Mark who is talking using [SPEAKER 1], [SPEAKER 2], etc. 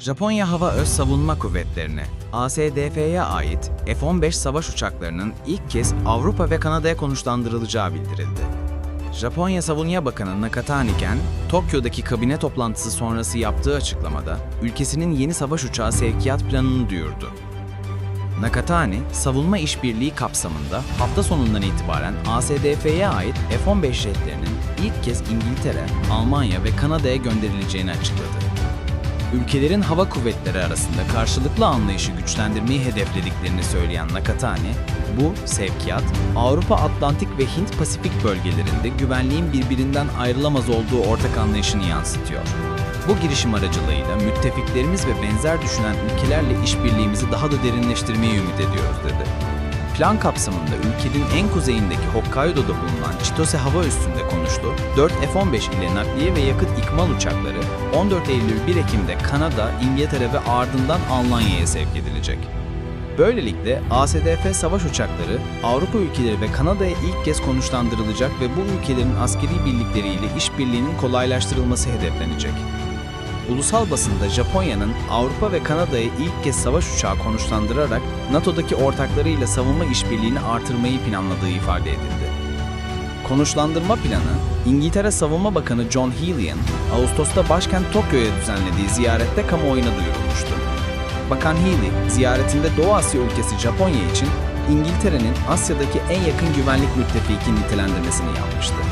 [SPEAKER 1] Japonya Hava Öz Savunma Kuvvetleri'ne, ASDF'ye ait F-15 savaş uçaklarının ilk kez Avrupa ve Kanada'ya konuşlandırılacağı bildirildi. Japonya Savunma Bakanı Nakatani Ken, Tokyo'daki kabine toplantısı sonrası yaptığı açıklamada ülkesinin yeni savaş uçağı sevkiyat planını duyurdu. Nakatani, savunma işbirliği kapsamında hafta sonundan itibaren ASDF'ye ait F-15 jetlerinin ilk kez İngiltere, Almanya ve Kanada'ya gönderileceğini açıkladı. Ülkelerin hava kuvvetleri arasında karşılıklı anlayışı güçlendirmeyi hedeflediklerini söyleyen Nakatani, bu sevkiyat Avrupa Atlantik ve Hint Pasifik bölgelerinde güvenliğin birbirinden ayrılamaz olduğu ortak anlayışını yansıtıyor. Bu girişim aracılığıyla müttefiklerimiz ve benzer düşünen ülkelerle işbirliğimizi daha da derinleştirmeyi ümit ediyoruz dedi. Plan kapsamında ülkenin en kuzeyindeki Hokkaido'da bulunan Chitose hava üssünde konuştu. 4 F-15 ile nakliye ve yakıt ikmal uçakları 14 Eylül 1 Ekim'de Kanada, İngiltere ve ardından Almanya'ya sevk edilecek. Böylelikle ASDF savaş uçakları Avrupa ülkeleri ve Kanada'ya ilk kez konuşlandırılacak ve bu ülkelerin askeri birlikleriyle işbirliğinin kolaylaştırılması hedeflenecek. Ulusal basında Japonya'nın Avrupa ve Kanada'ya ilk kez savaş uçağı konuşlandırarak NATO'daki ortaklarıyla savunma işbirliğini artırmayı planladığı ifade edildi. Konuşlandırma planı, İngiltere Savunma Bakanı John Healey'in Ağustos'ta başkent Tokyo'ya düzenlediği ziyarette kamuoyuna duyurulmuştu. Bakan Healey, ziyaretinde Doğu Asya ülkesi Japonya için İngiltere'nin Asya'daki en yakın güvenlik müttefiki nitelendirmesini yapmıştı.